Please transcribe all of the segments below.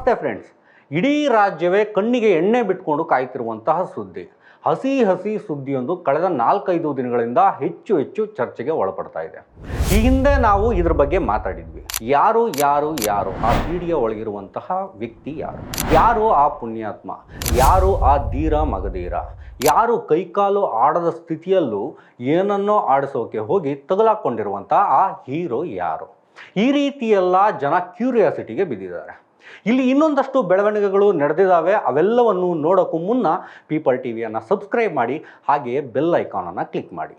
ನಮಸ್ತೆ ಫ್ರೆಂಡ್ಸ್ ಇಡೀ ರಾಜ್ಯವೇ ಕಣ್ಣಿಗೆ ಎಣ್ಣೆ ಬಿಟ್ಕೊಂಡು ಕಾಯ್ತಿರುವಂತಹ ಸುದ್ದಿ. ಹಸಿ ಹಸಿ ಸುದ್ದಿಯೊಂದು ಕಳೆದ ನಾಲ್ಕೈದು ದಿನಗಳಿಂದ ಹೆಚ್ಚು ಹೆಚ್ಚು ಚರ್ಚೆಗೆ ಒಳಪಡ್ತಾ ಇದೆ. ಈ ಹಿಂದೆ ನಾವು ಇದ್ರ ಬಗ್ಗೆ ಮಾತಾಡಿದ್ವಿ. ಯಾರು ಯಾರು ಯಾರು ಆ ಪೀಡಿಯ ಒಳಗಿರುವಂತಹ ವ್ಯಕ್ತಿ ಯಾರು? ಯಾರು ಆ ಪುಣ್ಯಾತ್ಮ? ಯಾರು ಆ ಧೀರ ಮಗಧೀರ? ಯಾರು ಕೈಕಾಲು ಆಡದ ಸ್ಥಿತಿಯಲ್ಲೂ ಏನನ್ನೋ ಆಡಿಸೋಕೆ ಹೋಗಿ ತಗಲಾಕೊಂಡಿರುವಂತಹ ಆ ಹೀರೋ ಯಾರು? ಈ ರೀತಿಯೆಲ್ಲ ಜನ ಕ್ಯೂರಿಯಾಸಿಟಿಗೆ ಬಿದ್ದಿದ್ದಾರೆ. ಇಲ್ಲಿ ಇನ್ನೊಂದಷ್ಟು ಬೆಳವಣಿಗೆಗಳು ನಡೆದಿದ್ದಾವೆ. ಅವೆಲ್ಲವನ್ನು ನೋಡೋಕ್ಕೂ ಮುನ್ನ ಪೀಪಲ್ ಟಿವಿಯನ್ನು ಸಬ್ಸ್ಕ್ರೈಬ್ ಮಾಡಿ ಹಾಗೆಯೇ ಬೆಲ್ ಐಕಾನನ್ನು ಕ್ಲಿಕ್ ಮಾಡಿ.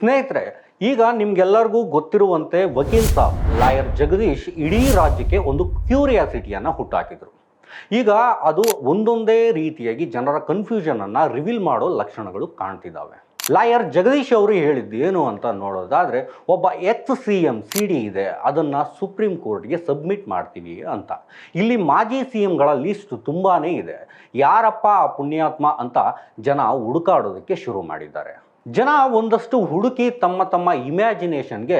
ಸ್ನೇಹಿತರೆ ಈಗ ನಿಮ್ಗೆಲ್ಲರಿಗೂ ಗೊತ್ತಿರುವಂತೆ ವಕೀಲ್ ಸಾಬ್ ಲಾಯರ್ ಜಗದೀಶ್ ಇಡೀ ರಾಜ್ಯಕ್ಕೆ ಒಂದು ಕ್ಯೂರಿಯಾಸಿಟಿಯನ್ನು ಹುಟ್ಟಾಕಿದ್ರು. ಈಗ ಅದು ಒಂದೊಂದೇ ರೀತಿಯಾಗಿ ಜನರ ಕನ್ಫ್ಯೂಷನನ್ನು ರಿವೀಲ್ ಮಾಡೋ ಲಕ್ಷಣಗಳು ಕಾಣ್ತಿದ್ದಾವೆ. ಲಾಯರ್ ಜಗದೀಶ್ ಅವರು ಹೇಳಿದ್ದು ಏನು ಅಂತ ನೋಡೋದಾದರೆ, ಒಬ್ಬ ex C M C D ಇದೆ, ಅದನ್ನು ಸುಪ್ರೀಂ ಕೋರ್ಟ್ಗೆ ಸಬ್ಮಿಟ್ ಮಾಡ್ತೀವಿ ಅಂತ. ಇಲ್ಲಿ ಮಾಜಿ ಸಿ ಎಂಗಳ ಲಿಸ್ಟ್ ತುಂಬಾ ಇದೆ. ಯಾರಪ್ಪ ಆ ಪುಣ್ಯಾತ್ಮ ಅಂತ ಜನ ಹುಡುಕಾಡೋದಕ್ಕೆ ಶುರು ಮಾಡಿದ್ದಾರೆ. ಜನ ಒಂದಷ್ಟು ಹುಡುಕಿ ತಮ್ಮ ತಮ್ಮ ಇಮ್ಯಾಜಿನೇಷನ್ಗೆ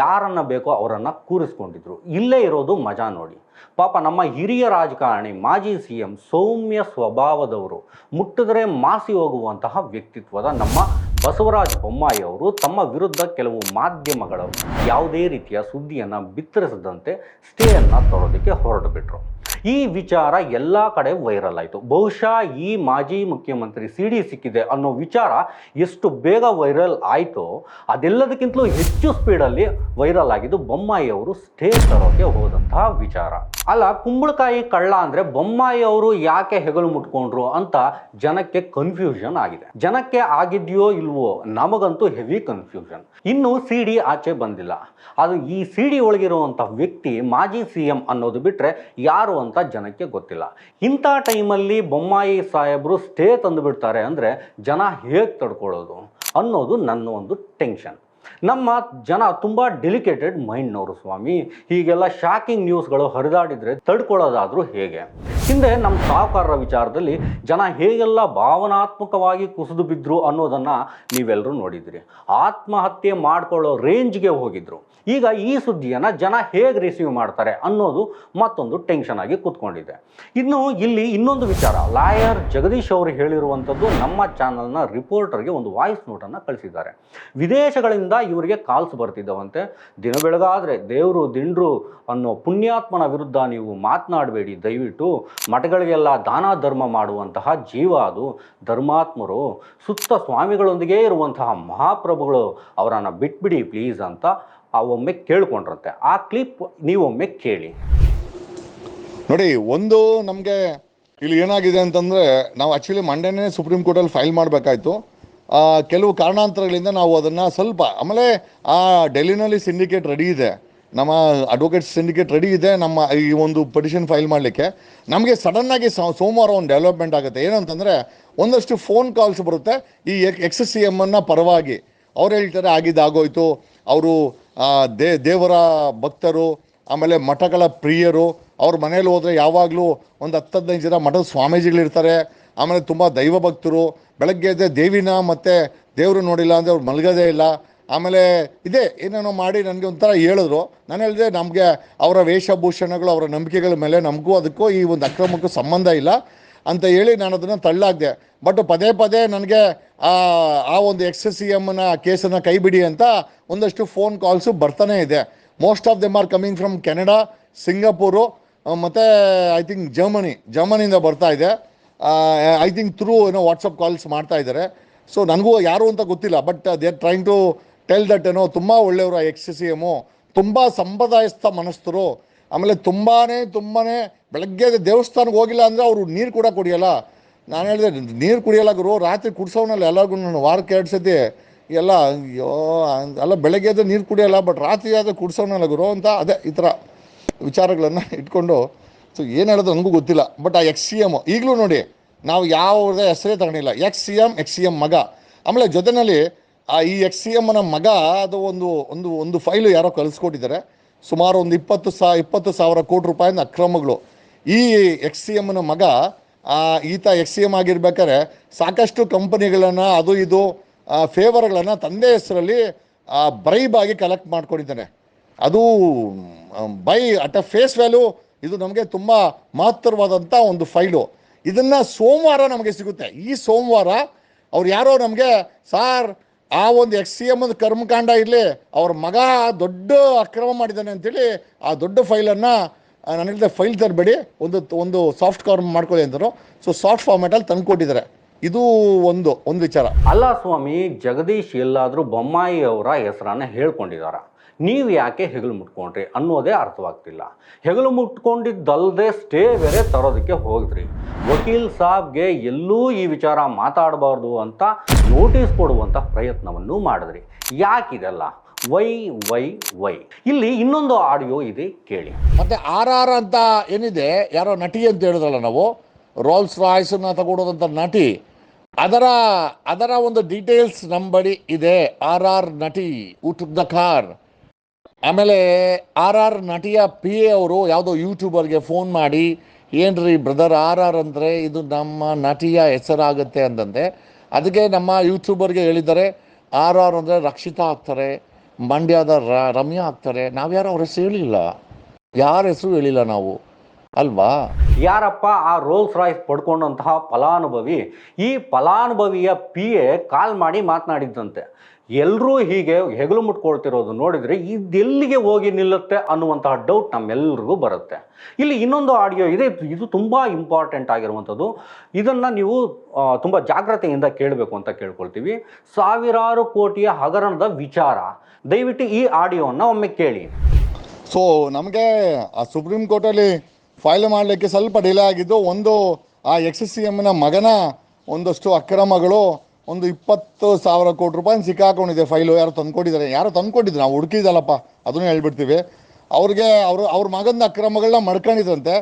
ಯಾರನ್ನು ಬೇಕೋ ಅವರನ್ನು ಕೂರಿಸ್ಕೊಂಡಿದ್ರು. ಇಲ್ಲೇ ಇರೋದು ಮಜಾ ನೋಡಿ. ಪಾಪ ನಮ್ಮ ಹಿರಿಯ ರಾಜಕಾರಣಿ ಮಾಜಿ ಸಿ ಎಂ ಸೌಮ್ಯ ಸ್ವಭಾವದವರು ಮುಟ್ಟಿದ್ರೆ ಮಾಸಿ ಹೋಗುವಂತಹ ವ್ಯಕ್ತಿತ್ವದ ನಮ್ಮ ಬಸವರಾಜ ಬೊಮ್ಮಾಯಿ ಅವರು ತಮ್ಮ ವಿರುದ್ಧ ಕೆಲವು ಮಾಧ್ಯಮಗಳು ಯಾವುದೇ ರೀತಿಯ ಸುದ್ದಿಯನ್ನು ಬಿತ್ತರಿಸದಂತೆ ಸ್ಟೇಯನ್ನು ತರೋದಕ್ಕೆ ಹೊರಟು ಬಿಟ್ರು ಈ ವಿಚಾರ ಎಲ್ಲ ಕಡೆ ವೈರಲ್ ಆಯಿತು. ಬಹುಶಃ ಈ ಮಾಜಿ ಮುಖ್ಯಮಂತ್ರಿ ಸಿ ಡಿ ಸಿಕ್ಕಿದೆ ಅನ್ನೋ ವಿಚಾರ ಎಷ್ಟು ಬೇಗ ವೈರಲ್ ಆಯಿತು ಅದೆಲ್ಲದಕ್ಕಿಂತಲೂ ಹೆಚ್ಚು ಸ್ಪೀಡಲ್ಲಿ ವೈರಲ್ ಆಗಿದ್ದು ಬೊಮ್ಮಾಯಿ ಅವರು ಸ್ಟೇಜ್ ತರೋಕೆ ಹೋದಂತಹ ವಿಚಾರ. ಅಲ್ಲ, ಕುಂಬಳಕಾಯಿ ಕಳ್ಳ ಅಂದರೆ ಬೊಮ್ಮಾಯಿ ಅವರು ಯಾಕೆ ಹೆಗಲು ಮುಟ್ಕೊಂಡ್ರು ಅಂತ ಜನಕ್ಕೆ ಕನ್ಫ್ಯೂಷನ್ ಆಗಿದೆ. ಜನಕ್ಕೆ ಆಗಿದೆಯೋ ಇಲ್ವೋ ನಮಗಂತೂ ಹೆವಿ ಕನ್ಫ್ಯೂಷನ್ ಇನ್ನು ಸಿ ಡಿ ಆಚೆ ಬಂದಿಲ್ಲ. ಅದು ಈ ಸಿ ಡಿ ಒಳಗಿರುವಂಥ ವ್ಯಕ್ತಿ ಮಾಜಿ ಸಿ ಎಂ ಅನ್ನೋದು ಬಿಟ್ಟರೆ ಯಾರು ಅಂತ ಜನಕ್ಕೆ ಗೊತ್ತಿಲ್ಲ. ಇಂಥ ಟೈಮಲ್ಲಿ ಬೊಮ್ಮಾಯಿ ಸಾಹೇಬರು ಸ್ಟೇ ತಂದು ಬಿಡ್ತಾರೆ ಅಂದರೆ ಜನ ಹೇಗೆ ತಡ್ಕೊಳ್ಳೋದು ಅನ್ನೋದು ನನ್ನ ಒಂದು ಟೆನ್ಷನ್. ನಮ್ಮ ಜನ ತುಂಬ ಡೆಲಿಕೇಟೆಡ್ ಮೈಂಡ್ನವರು ಸ್ವಾಮಿ. ಹೀಗೆಲ್ಲ ಶಾಕಿಂಗ್ ನ್ಯೂಸ್ಗಳು ಹರಿದಾಡಿದರೆ ತಡ್ಕೊಳ್ಳೋದಾದರೂ ಹೇಗೆ? ಹಿಂದೆ ನಮ್ಮ ಸಾಹುಕಾರರ ವಿಚಾರದಲ್ಲಿ ಜನ ಹೇಗೆಲ್ಲ ಭಾವನಾತ್ಮಕವಾಗಿ ಕುಸಿದು ಬಿದ್ದರು ಅನ್ನೋದನ್ನು ನೀವೆಲ್ಲರೂ ನೋಡಿದಿರಿ. ಆತ್ಮಹತ್ಯೆ ಮಾಡಿಕೊಳ್ಳೋ ರೇಂಜ್ಗೆ ಹೋಗಿದ್ರು. ಈಗ ಈ ಸುದ್ದಿಯನ್ನು ಜನ ಹೇಗೆ ರಿಸೀವ್ ಮಾಡ್ತಾರೆ ಅನ್ನೋದು ಮತ್ತೊಂದು ಟೆನ್ಷನ್ ಆಗಿ ಕೂತ್ಕೊಂಡಿದೆ. ಇನ್ನು ಇಲ್ಲಿ ಇನ್ನೊಂದು ವಿಚಾರ, ಲಾಯರ್ ಜಗದೀಶ್ ಅವರು ಹೇಳಿರುವಂಥದ್ದು ನಮ್ಮ ಚಾನಲ್ನ ರಿಪೋರ್ಟರ್ಗೆ ಒಂದು ವಾಯ್ಸ್ ನೋಟನ್ನು ಕಳಿಸಿದ್ದಾರೆ. ವಿದೇಶಗಳಿಂದ ಇವರಿಗೆ ಕಾಲ್ಸ್ ಬರ್ತಿದ್ದವಂತೆ. ದಿನ ಬೆಳಗಾದರೆ ದೇವರು, ದಿಂಡ್ರು ಅನ್ನೋ ಪುಣ್ಯಾತ್ಮನ ವಿರುದ್ಧ ನೀವು ಮಾತನಾಡಬೇಡಿ, ದಯವಿಟ್ಟು ಮಠಗಳಿಗೆಲ್ಲ ದಾನ ಧರ್ಮ ಮಾಡುವಂತಹ ಜೀವ ಅದು. ಧರ್ಮಾತ್ಮರು ಸುತ್ತ ಸ್ವಾಮಿಗಳೊಂದಿಗೆ ಇರುವಂತಹ ಮಹಾಪ್ರಭುಗಳು ಅವರನ್ನು ಬಿಟ್ಬಿಡಿ ಪ್ಲೀಸ್ ಅಂತ ಆ ಒಮ್ಮೆ ಕೇಳ್ಕೊಂಡ್ರಂತೆ. ಆ ಕ್ಲಿಪ್ ನೀವೊಮ್ಮೆ ಕೇಳಿ. ನೋಡಿ, ಒಂದು ನಮಗೆ ಇಲ್ಲಿ ಏನಾಗಿದೆ ಅಂತಂದರೆ ನಾವು ಆ್ಯಕ್ಚುಲಿ ಮಂಡೇನೇ ಸುಪ್ರೀಂ ಕೋರ್ಟಲ್ಲಿ ಫೈಲ್ ಮಾಡಬೇಕಾಯ್ತು. ಕೆಲವು ಕಾರಣಾಂತರಗಳಿಂದ ನಾವು ಅದನ್ನು ಸ್ವಲ್ಪ ಆಮೇಲೆ ಆ ಡೆಲ್ಲಿನಲ್ಲಿ ಸಿಂಡಿಕೇಟ್ ರೆಡಿ ಇದೆ. ನಮ್ಮ ಅಡ್ವೊಕೇಟ್ ಸಿಂಡಿಕೇಟ್ ರೆಡಿ ಇದೆ. ನಮ್ಮ ಈ ಒಂದು ಪಟಿಷನ್ ಫೈಲ್ ಮಾಡಲಿಕ್ಕೆ. ನಮಗೆ ಸಡನ್ನಾಗಿ ಸೋಮವಾರ ಒಂದು ಡೆವಲಪ್ಮೆಂಟ್ ಆಗುತ್ತೆ. ಏನಂತಂದರೆ ಒಂದಷ್ಟು ಫೋನ್ ಕಾಲ್ಸ್ ಬರುತ್ತೆ. ಈ ಎಕ್ಸ್ ಸಿ ಎಮ್ಮನ್ನು ಪರವಾಗಿ. ಅವ್ರು ಹೇಳ್ತಾರೆ ಆಗಿದ್ದಾಗೋಯ್ತು ಅವರು ದೇ ದೇವರ ಭಕ್ತರು, ಆಮೇಲೆ ಮಠಗಳ ಪ್ರಿಯರು, ಅವ್ರ ಮನೇಲಿ ಹೋದರೆ ಯಾವಾಗಲೂ ಒಂದು ಹತ್ತು ಹದಿನೈದು ಜನ ಮಠದ ಸ್ವಾಮೀಜಿಗಳಿರ್ತಾರೆ. ಆಮೇಲೆ ತುಂಬ ದೈವ ಭಕ್ತರು. ಬೆಳಗ್ಗೆ ಎದ್ದೆ ದೇವಿನ ಮತ್ತು ದೇವರು ನೋಡಿಲ್ಲ ಅಂದರೆ ಅವ್ರು ಮಲಗೋದೇ ಇಲ್ಲ. ಆಮೇಲೆ ಇದೇ, ಏನೇನೋ ಮಾಡಿ ನನಗೆ ಒಂಥರ ಹೇಳಿದ್ರು. ನಾನು ಹೇಳಿದೆ, ನಮಗೆ ಅವರ ವೇಷಭೂಷಣಗಳು, ಅವರ ನಂಬಿಕೆಗಳ ಮೇಲೆ ನಮಗೂ ಅದಕ್ಕೂ ಈ ಒಂದು ಅಕ್ರಮಕ್ಕೂ ಸಂಬಂಧ ಇಲ್ಲ ಅಂತ ಹೇಳಿ ನಾನು ಅದನ್ನು ತಳ್ಳಾಗ್ದೆ. ಬಟ್ ಪದೇ ಪದೇ ನನಗೆ ಆ ಒಂದು ಎಕ್ಸ್ ಸಿ ಎಮ್ನ ಕೇಸನ್ನು ಕೈಬಿಡಿ ಅಂತ ಒಂದಷ್ಟು ಫೋನ್ ಕಾಲ್ಸು ಬರ್ತಾನೆ ಇದೆ. Most of them are coming from Canada Singapore ಮತ್ತು ಐ ಥಿಂಕ್ ಜರ್ಮನಿ ಜರ್ಮನಿಯಿಂದ ಬರ್ತಾ ಇದೆ. ಐ ಥಿಂಕ್ ಥ್ರೂ ಏನೋ ವಾಟ್ಸಪ್ ಕಾಲ್ಸ್ ಮಾಡ್ತಾ ಇದ್ದಾರೆ. ಸೊ ನನಗೂ ಯಾರು ಅಂತ ಗೊತ್ತಿಲ್ಲ but they are trying to tell that ಏನೋ ತುಂಬ ಒಳ್ಳೆಯವರು ಎಕ್ಸ್ ಸಿ ಎಮ್ಮು ತುಂಬ ಸಂಪ್ರದಾಯಸ್ಥ ಮನಸ್ಥರು. ಆಮೇಲೆ ತುಂಬಾ ತುಂಬಾ ಬೆಳಗ್ಗೆ ದೇವಸ್ಥಾನಕ್ಕೆ ಹೋಗಿಲ್ಲ ಅಂದರೆ ಅವರು ನೀರು ಕೂಡ ಕುಡಿಯೋಲ್ಲ. ನಾನು ಹೇಳಿದೆ, ನೀರು ಕುಡಿಯೋಲ್ಲ ಗುರು, ರಾತ್ರಿ ಕುಡಿಸೋನಲ್ಲ ಎಲ್ಲರಿಗೂ ನಾನು ವಾರಕ್ಕೆ ಎರಡು ಸತಿ. ಎಲ್ಲ, ಅಯ್ಯೋ, ಅಲ್ಲ ಬೆಳಗ್ಗೆ ಎದ್ದು ನೀರು ಕುಡಿಯೋಲ್ಲ ಬಟ್ ರಾತ್ರಿ ಆದರೆ ಕುಡಿಸೋನಲ್ಲ ಗುರು ಅಂತ ಅದೇ ಈ ಥರ ವಿಚಾರಗಳನ್ನು ಇಟ್ಕೊಂಡು. ಸೊ ಏನು ಹೇಳೋದು ನನಗೂ ಗೊತ್ತಿಲ್ಲ. ಬಟ್ ಆ ಎಕ್ಸ್ ಸಿ ಎಂ ಈಗಲೂ ನೋಡಿ, ನಾವು ಯಾವುದೇ ಹೆಸರೇ ತಗೊಂಡಿಲ್ಲ. Ex C M ex C M ಮಗ. ಆಮೇಲೆ ಜೊತೆಯಲ್ಲಿ ಆ ಈ ಎಕ್ಸ್ ಸಿ ಎಮ್ನ ಮಗ ಅದು ಒಂದು ಒಂದು ಒಂದು ಫೈಲು ಯಾರೋ ಕಳಿಸ್ಕೊಟ್ಟಿದ್ದಾರೆ. ಸುಮಾರು ಒಂದು ಇಪ್ಪತ್ತು ಸಾ, ಇಪ್ಪತ್ತು ಸಾವಿರ ಕೋಟಿ ರೂಪಾಯಿನ ಅಕ್ರಮಗಳು. ಈ ಎಕ್ಸ್ ಸಿ ಎಮ್ನ ಮಗ ಈತ ಎಕ್ಸ್ ಸಿ ಎಂ ಆಗಿರ್ಬೇಕಾದ್ರೆ ಸಾಕಷ್ಟು ಕಂಪನಿಗಳನ್ನು ಅದು ಇದು ಫೇವರ್ಗಳನ್ನು ತಂದೆ ಹೆಸರಲ್ಲಿ ಬ್ರೈಬ್ ಆಗಿ ಕಲೆಕ್ಟ್ ಮಾಡ್ಕೊಂಡಿದ್ದಾನೆ ಅದು by at a face value ಇದು ನಮಗೆ ತುಂಬ ಮಹತ್ತರವಾದಂಥ ಒಂದು ಫೈಲು ಇದನ್ನು ಸೋಮವಾರ ನಮಗೆ ಸಿಗುತ್ತೆ. ಈ ಸೋಮವಾರ ಅವ್ರು ಯಾರೋ ನಮಗೆ, ಸಾರ್ ಆ ಒಂದು ಎಕ್ಸ್ ಸಿ ಎಂ ಕರ್ಮಕಾಂಡ ಇರಲಿ, ಅವ್ರ ಮಗ ದೊಡ್ಡ ಅಕ್ರಮ ಮಾಡಿದ್ದಾನೆ ಅಂತೇಳಿ ಆ ದೊಡ್ಡ ಫೈಲನ್ನು ನನಗೆ ಫೈಲ್ ತರಬೇಡಿ, ಒಂದು ಒಂದು ಸಾಫ್ಟ್ ಕವರ್ ಮಾಡ್ಕೊಳ್ಳಿ ಅಂದರು. ಸೊ ಸಾಫ್ಟ್ ಫಾರ್ಮ್ಯಾಟಲ್ಲಿ ತಂದುಕೊಟ್ಟಿದ್ದಾರೆ. ಇದು ಒಂದು ಒಂದು ವಿಚಾರ. ಅಲ್ಲ ಸ್ವಾಮಿ ಜಗದೀಶ್ ಎಲ್ಲಾದರೂ ಬೊಮ್ಮಾಯಿ ಅವರ ಹೆಸರನ್ನ ಹೇಳ್ಕೊಂಡಿದ್ದಾರೆ ನೀವು ಯಾಕೆ ಹೆಗಲು ಮುಟ್ಕೊಂಡ್ರಿ ಅನ್ನೋದೇ ಅರ್ಥವಾಗ್ತಿಲ್ಲ. ಹೆಗಲು ಮುಟ್ಕೊಂಡಿದ್ದಲ್ಲದೆ ಸ್ಟೇ ಬೇರೆ ತರೋದಕ್ಕೆ ಹೋಗಿದ್ರಿ ವಕೀಲ್ ಸಾಬ್ಗೆ ಎಲ್ಲೂ ಈ ವಿಚಾರ ಮಾತಾಡಬಾರ್ದು ಅಂತ ನೋಟಿಸ್ ಕೊಡುವಂಥ ಪ್ರಯತ್ನವನ್ನು ಮಾಡಿದ್ರಿ. ಯಾಕಿದೆಲ್ಲ? Why why why. ಇಲ್ಲಿ ಇನ್ನೊಂದು ಆಡಿಯೋ ಇದೆ ಕೇಳಿ. ಮತ್ತೆ ಆರ್ ಆರ್ ಅಂತ ಏನಿದೆ? ಯಾರೋ ನಟಿ ಅಂತ ಹೇಳಿದ್ರಲ್ಲ ನಾವು. ರೋಲ್ಸ್ ರಾಯ್ಸನ್ನ ತಗೊಳೋದಂಥ ನಟಿ. ಅದರ ಅದರ ಒಂದು ಡೀಟೇಲ್ಸ್ ನಮ್ಮ ಬಳಿ ಇದೆ. ಆರ್ ಆರ್ ನಟಿ ಊಟ ದ ಕಾರ್ ಆಮೇಲೆ ಆರ್ ಆರ್ ನಟಿಯ ಪಿ ಎ ಅವರು ಯಾವುದೋ ಯೂಟ್ಯೂಬರ್ಗೆ ಫೋನ್ ಮಾಡಿ, ಏನ್ರಿ ಬ್ರದರ್ ಆರ್ ಆರ್ ಅಂದರೆ ಇದು ನಮ್ಮ ನಟಿಯ ಹೆಸರಾಗುತ್ತೆ ಅಂತಂದೆ ಅದಕ್ಕೆ ನಮ್ಮ ಯೂಟ್ಯೂಬರ್ಗೆ ಹೇಳಿದ್ದಾರೆ, ಆರ್ ಆರ್ ಅಂದರೆ ರಕ್ಷಿತಾ ಆಗ್ತಾರೆ, ಮಂಡ್ಯದ ರ- ರಮ್ಯಾ ಆಗ್ತಾರೆ. ನಾವ್ಯಾರು ಅವ್ರ ಹೆಸರು ಹೇಳಿಲ್ಲ. ಯಾರ ಹೆಸರು ಹೇಳಿಲ್ಲ ನಾವು? ಅಲ್ವಾ? ಯಾರಪ್ಪ ಆ ರೋಲ್ಸ್ ರಾಯ್ಸ್ ಪಡ್ಕೊಂಡಂತಹ ಫಲಾನುಭವಿ? ಈ ಫಲಾನುಭವಿಯ ಪಿ ಎ ಕಾಲ್ ಮಾಡಿ ಮಾತನಾಡಿದ್ದಂತೆ. ಎಲ್ಲರೂ ಹೀಗೆ ಹೆಗಲು ಮುಟ್ಕೊಳ್ತಿರೋದು ನೋಡಿದರೆ ಇದೆಲ್ಲಿಗೆ ಹೋಗಿ ನಿಲ್ಲುತ್ತೆ ಅನ್ನುವಂತಹ ಡೌಟ್ ನಮ್ಮೆಲ್ಲರಿಗೂ ಬರುತ್ತೆ. ಇಲ್ಲಿ ಇನ್ನೊಂದು ಆಡಿಯೋ ಇದೆ. ಇದು ತುಂಬ ಇಂಪಾರ್ಟೆಂಟ್ ಆಗಿರುವಂಥದ್ದು. ಇದನ್ನು ನೀವು ತುಂಬ ಜಾಗ್ರತೆಯಿಂದ ಕೇಳಬೇಕು ಅಂತ ಕೇಳ್ಕೊಳ್ತೀವಿ. ಸಾವಿರಾರು ಕೋಟಿಯ ಹಗರಣದ ವಿಚಾರ. ದಯವಿಟ್ಟು ಈ ಆಡಿಯೋವನ್ನು ಒಮ್ಮೆ ಕೇಳಿ. ಸೊ ನಮಗೆ ಆ ಸುಪ್ರೀಂ ಕೋರ್ಟಲ್ಲಿ ಫೈಲ್ ಮಾಡಲಿಕ್ಕೆ ಸ್ವಲ್ಪ ಡಿಲೇ ಆಗಿದ್ದು ಒಂದು ಆ ಎಕ್ಸ್ ಸಿ ಎಮ್ನ ಮಗನ ಒಂದಷ್ಟು ಅಕ್ರಮಗಳು ಒಂದು ಇಪ್ಪತ್ತು ಸಾವಿರ ಕೋಟಿ ರೂಪಾಯಿ ಸಿಕ್ಕಾಕೊಂಡಿದೆ ಫೈಲು ಯಾರು ತಂದ್ಕೊಟ್ಟಿದ್ದಾರೆ. ಯಾರು ತಂದ್ಕೊಟ್ಟಿದ್ರು? ನಾವು ಹುಡುಕಿದಲ್ಲಪ್ಪ. ಅದನ್ನು ಹೇಳ್ಬಿಡ್ತೀವಿ. ಅವ್ರಿಗೆ ಅವರು ಅವ್ರ ಮಗನ ಅಕ್ರಮಗಳನ್ನ ಮಡ್ಕೊಂಡಿದ್ರಂತೆ.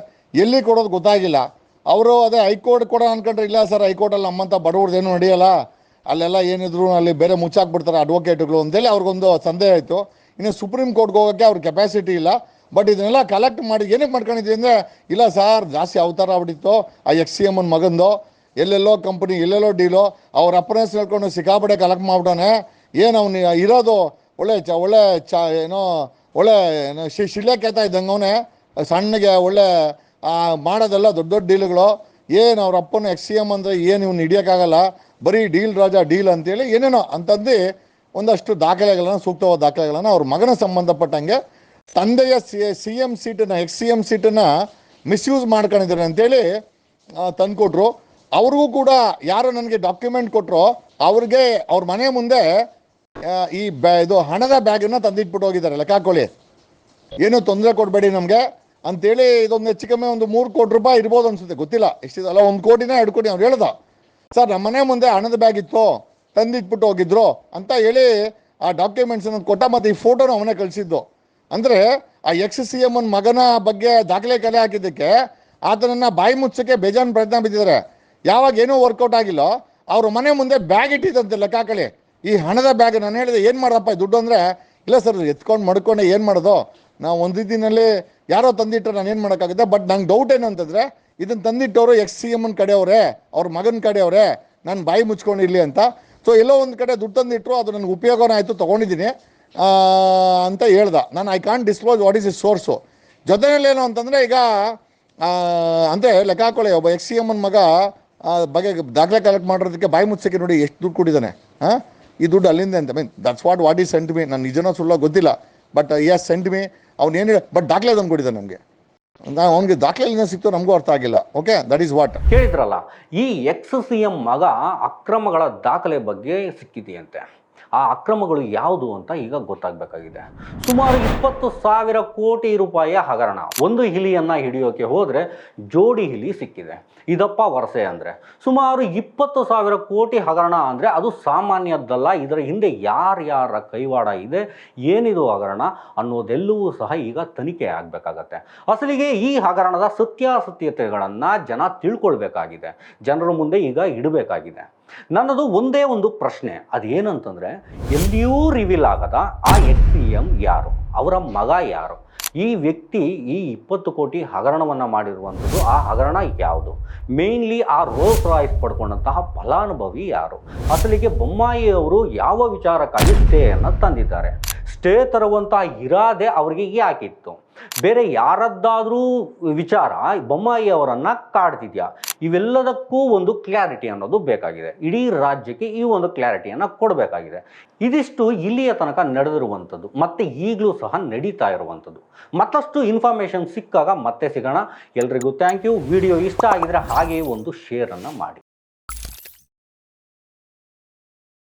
ಎಲ್ಲಿ ಕೊಡೋದು ಗೊತ್ತಾಗಿಲ್ಲ. ಅವರು ಅದೇ ಹೈಕೋರ್ಟ್ ಕೂಡ ಅನ್ಕೊಂಡ್ರೆ ಇಲ್ಲ ಸರ್, ಹೈಕೋರ್ಟಲ್ಲಿ ನಮ್ಮಂಥ ಬಡವ್ರದ್ದೇನು ನಡೆಯಲ್ಲ. ಅಲ್ಲೆಲ್ಲ ಏನಿದ್ರು ಅಲ್ಲಿ ಬೇರೆ ಮುಚ್ಚಾಕ್ಬಿಡ್ತಾರೆ ಅಡ್ವೊಕೇಟ್ಗಳು ಅಂತೇಳಿ ಅವ್ರಿಗೊಂದು ಸಂದೇಹ ಆಯಿತು. ಇನ್ನು ಸುಪ್ರೀಂ ಕೋರ್ಟ್ಗೆ ಹೋಗೋಕ್ಕೆ ಅವ್ರ ಕೆಪಾಸಿಟಿ ಇಲ್ಲ. ಬಟ್ ಇದನ್ನೆಲ್ಲ ಕಲೆಕ್ಟ್ ಮಾಡಿ ಏನಕ್ಕೆ ಮಾಡ್ಕೊಂಡಿದ್ವಿ ಅಂದರೆ, ಇಲ್ಲ ಸರ್, ಜಾಸ್ತಿ ಅವತಾರ ಆಗ್ಬಿಟ್ಟಿತ್ತು. ಆ ಎಕ್ಸ್ ಸಿ ಎಂ ಮಗಂದು, ಎಲ್ಲೆಲ್ಲೋ ಕಂಪ್ನಿ ಎಲ್ಲೆಲ್ಲೋ ಡೀಲು ಅವ್ರ ಅಪ್ರೆನ್ಸ್ ಹೇಳ್ಕೊಂಡು ಸಿಕ್ಕಾಪಡೆ ಕಲೆಕ್ಟ್ ಮಾಡ್ಬಿಟ್ಟಾನೆ. ಏನು ಅವ್ನು ಇರೋದು, ಒಳ್ಳೆ ಚ ಒಳ್ಳೆ ಚ, ಏನೋ, ಒಳ್ಳೆ, ಏನೋ, ಶಿ ಕೇಳ್ತಾ ಇದ್ದಂಗೆ ಅವನೇ. ಸಣ್ಣಗೆ ಒಳ್ಳೆ ಮಾಡೋದೆಲ್ಲ ದೊಡ್ಡ ದೊಡ್ಡ ಡೀಲ್ಗಳು ಏನು ಅವ್ರ ಅಪ್ಪನ ಎಕ್ಸ್ ಸಿ ಎಂ ಅಂದರೆ ಏನು ಇವ್ನು ಹಿಡಿಯೋಕ್ಕಾಗಲ್ಲ. ಬರೀ ಡೀಲ್ ರಾಜ ಡೀಲ್ ಅಂತೇಳಿ ಏನೇನೋ ಅಂತಂದು ಒಂದಷ್ಟು ದಾಖಲೆಗಳನ್ನು, ಸೂಕ್ತವಾದ ದಾಖಲೆಗಳನ್ನು ಅವ್ರ ಮಗನ ಸಂಬಂಧಪಟ್ಟಂಗೆ ತಂದೆಯ ಸಿ ಸಿ ಎಂ ಸೀಟನ್ನ, ಎಕ್ಸ್ ಸಿ ಎಂ ಸೀಟನ್ನು ಮಿಸ್ಯೂಸ್ ಮಾಡ್ಕೊಂಡಿದ್ದಾರೆ ಅಂತೇಳಿ ತಂದುಕೊಟ್ರು. ಅವ್ರಿಗೂ ಕೂಡ ಯಾರು ನನಗೆ ಡಾಕ್ಯುಮೆಂಟ್ ಕೊಟ್ಟರು ಅವ್ರಿಗೆ ಅವ್ರ ಮನೆ ಮುಂದೆ ಈ ಬ್ಯಾ ಇದು ಹಣದ ಬ್ಯಾಗನ್ನು ತಂದಿಟ್ಬಿಟ್ಟು ಹೋಗಿದ್ದಾರೆ ಲೆಕ್ಕ ಹಾಕೊಳ್ಳಿ ಏನೂ ತೊಂದರೆ ಕೊಡಬೇಡಿ ನಮಗೆ ಅಂತೇಳಿ ಇದೊಂದು ಹೆಚ್ಚು ಕಮ್ಮಿ ಒಂದು ಮೂರು ಕೋಟಿ ರೂಪಾಯಿ ಇರ್ಬೋದು ಅನ್ಸುತ್ತೆ, ಗೊತ್ತಿಲ್ಲ. ಎಷ್ಟಿದಲ್ಲ ಒಂದು ಕೋಟಿನ ಎರಡು ಕೋಟಿ ಅವ್ರು ಹೇಳ್ದ. ಸರ್ ನಮ್ಮ ಮನೆ ಮುಂದೆ ಹಣದ ಬ್ಯಾಗ್ ಇತ್ತು, ತಂದಿಟ್ಬಿಟ್ಟು ಹೋಗಿದ್ರು ಅಂತ ಹೇಳಿ ಆ ಡಾಕ್ಯುಮೆಂಟ್ಸ್ ಅನ್ನೋದು ಕೊಟ್ಟ ಮತ್ತು ಈ ಫೋಟೋನ ಅವನೇ ಕಳಿಸಿದ್ದು. ಅಂದರೆ ಆ ಎಕ್ಸ್ ಸಿ ಎಂ ಮಗನ ಬಗ್ಗೆ ದಾಖಲೆ ಕಲೆ ಹಾಕಿದ್ದಕ್ಕೆ ಆತನನ್ನ ಬಾಯಿ ಮುಚ್ಚಕ್ಕೆ ಬೇಜಾನ್ ಪ್ರಯತ್ನ ಬಿದ್ದಿದ್ದಾರೆ ಯಾವಾಗ ಏನೂ ವರ್ಕೌಟ್ ಆಗಿಲ್ಲ. ಅವ್ರ ಮನೆ ಮುಂದೆ ಬ್ಯಾಗ್ ಇಟ್ಟಿದ್ದಂತೆ ಲೆಕ್ಕಾಕಳಿ ಈ ಹಣದ ಬ್ಯಾಗ್ ನಾನು ಹೇಳಿದೆ, ಏನು ಮಾಡಪ್ಪ ದುಡ್ಡು ಅಂದರೆ? ಇಲ್ಲ ಸರ್, ಎತ್ಕೊಂಡು ಮಡ್ಕೊಂಡೆ, ಏನು ಮಾಡೋದು? ನಾವು ಒಂದು ದಿನಲ್ಲಿ ಯಾರೋ ತಂದಿಟ್ಟರೆ ನಾನು ಏನು ಮಾಡೋಕ್ಕಾಗುತ್ತೆ? ಬಟ್ ನಂಗೆ ಡೌಟ್ ಏನು ಅಂತಂದರೆ ಇದನ್ನು ತಂದಿಟ್ಟವರು ಎಕ್ಸ್ ಸಿ ಎಮ್ಮನ ಕಡೆಯವರೇ, ಅವ್ರ ಮಗನ ಕಡೆಯವರೇ, ನಾನು ಬಾಯಿ ಮುಚ್ಕೊಂಡಿರಲಿ ಅಂತ. ಸೊ ಎಲ್ಲೋ ಒಂದು ಕಡೆ ದುಡ್ಡು ತಂದಿಟ್ಟರು ಅದು ನನಗೆ ಉಪಯೋಗನ ಆಯಿತು, ತೊಗೊಂಡಿದ್ದೀನಿ. ಅಂತ ಹೇಳ್ದ. ನಾನು I can't disclose what is is source ಜೊತೆಯಲ್ಲಿ ಏನು ಅಂತಂದರೆ, ಈಗ ಅಂದರೆ ಲೆಕ್ಕ ಹಾಕೊಳ್ಳಿ ಒಬ್ಬ ಎಕ್ಸ್ ಸಿ ಎಮ್ಮನ ಮಗ ಬಗ್ಗೆ ದಾಖಲೆ ಕಲೆಕ್ಟ್ ಮಾಡಿರೋದಕ್ಕೆ ಬಾಯಿ ಮುಚ್ಚಕ್ಕೆ ನೋಡಿ ಎಷ್ಟು ದುಡ್ಡು ಕೊಟ್ಟಿದ್ದಾನೆ. ಹಾಂ ಈ ದುಡ್ಡು ಅಲ್ಲಿಂದ ಅಂತ. Mean that's what what is sent me ನಾನು ನಿಜನೋ ಸುಳ್ಳೋ ಗೊತ್ತಿಲ್ಲ. ಬಟ್ ಎಸ್ ಸೆಂಟ್ ಮೀ ಅವ್ನು ಏನು ಬಟ್ ದಾಖಲೆ ತಂದು ಕೊಟ್ಟಿದ್ದಾನೆ ನಮಗೆ ನಾವು ಅವ್ನಿಗೆ ದಾಖಲೆ ಸಿಕ್ತು ಸಿಕ್ತೋ ನಮಗೂ ಅರ್ಥ ಆಗಿಲ್ಲ. ಓಕೆ ದಟ್ ಈಸ್ ವಾಟ್ ಕೇಳಿದ್ರಲ್ಲ, ಈ ಎಕ್ಸ್ ಸಿ ಎಂ ಮಗ ಅಕ್ರಮಗಳ ದಾಖಲೆ ಬಗ್ಗೆ ಸಿಕ್ಕಿದೆಯಂತೆ. ಆ ಅಕ್ರಮಗಳು ಯಾವುದು ಅಂತ ಈಗ ಗೊತ್ತಾಗಬೇಕಾಗಿದೆ. ಸುಮಾರು ಇಪ್ಪತ್ತು ಸಾವಿರ ಕೋಟಿ ರೂಪಾಯಿಯ ಹಗರಣ. ಒಂದು ಹಿಲಿಯನ್ನು ಹಿಡಿಯೋಕೆ ಹೋದರೆ ಜೋಡಿ ಹಿಲಿ ಸಿಕ್ಕಿದೆ. ಇದಪ್ಪ ವರಸೆ ಅಂದರೆ. ಸುಮಾರು ಇಪ್ಪತ್ತು ಸಾವಿರ ಕೋಟಿ ಹಗರಣ ಅಂದರೆ ಅದು ಸಾಮಾನ್ಯದ್ದಲ್ಲ. ಇದರ ಹಿಂದೆ ಯಾರ್ಯಾರ ಕೈವಾಡ ಇದೆ, ಏನಿದು ಹಗರಣ ಅನ್ನೋದೆಲ್ಲವೂ ಸಹ ಈಗ ತನಿಖೆ ಆಗಬೇಕಾಗತ್ತೆ. ಅಸಲಿಗೆ ಈ ಹಗರಣದ ಸತ್ಯಾಸತ್ಯತೆಗಳನ್ನು ಜನ ತಿಳ್ಕೊಳ್ಬೇಕಾಗಿದೆ. ಜನರ ಮುಂದೆ ಈಗ ಇಡಬೇಕಾಗಿದೆ. ನನ್ನದು ಒಂದೇ ಒಂದು ಪ್ರಶ್ನೆ. ಅದೇನಂತಂದರೆ, ಎಲ್ಲಿಯೂ ರಿವೀಲ್ ಆಗದ ಆ ಎಸ್ ಪಿ ಎಂ ಯಾರು? ಅವರ ಮಗ ಯಾರು? ಈ ವ್ಯಕ್ತಿ ಈ ಇಪ್ಪತ್ತು ಕೋಟಿ ಹಗರಣವನ್ನು ಮಾಡಿರುವಂಥದ್ದು ಆ ಹಗರಣ ಯಾವುದು? ಮೇನ್ಲಿ ಆ ರೋಸ್ ರಾಯ್ಸ್ ಪಡ್ಕೊಂಡಂತಹ ಫಲಾನುಭವಿ ಯಾರು? ಅಸಲಿಗೆ ಬೊಮ್ಮಾಯಿ ಅವರು ಯಾವ ವಿಚಾರಕ್ಕಾಗಿ ಸ್ಟೇಯನ್ನು ತಂದಿದ್ದಾರೆ? ಸ್ಟೇ ತರುವಂತಹ ಇರಾದೆ ಅವರಿಗೆ ಯಾಕಿತ್ತು? ಬೇರೆ ಯಾರದ್ದಾದರೂ ವಿಚಾರ ಬೊಮ್ಮಾಯಿ ಅವರನ್ನು ಕಾಡ್ತಿದ್ಯಾ? ಇವೆಲ್ಲದಕ್ಕೂ ಒಂದು ಕ್ಲಾರಿಟಿ ಅನ್ನೋದು ಬೇಕಾಗಿದೆ. ಇಡೀ ರಾಜ್ಯಕ್ಕೆ ಈ ಒಂದು ಕ್ಲಾರಿಟಿಯನ್ನು ಕೊಡಬೇಕಾಗಿದೆ. ಇದಿಷ್ಟು ಇಲ್ಲಿಯ ತನಕ ನಡೆದಿರುವಂಥದ್ದು, ಮತ್ತೆ ಈಗಲೂ ಸಹ ನಡೀತಾ ಇರುವಂಥದ್ದು. ಮತ್ತಷ್ಟು ಇನ್ಫಾರ್ಮೇಷನ್ ಸಿಕ್ಕಾಗ ಮತ್ತೆ ಸಿಗೋಣ. ಎಲ್ರಿಗೂ ಥ್ಯಾಂಕ್ ಯು ವಿಡಿಯೋ ಇಷ್ಟ ಆಗಿದ್ರೆ ಹಾಗೆಯೇ ಒಂದು ಶೇರನ್ನು ಮಾಡಿ.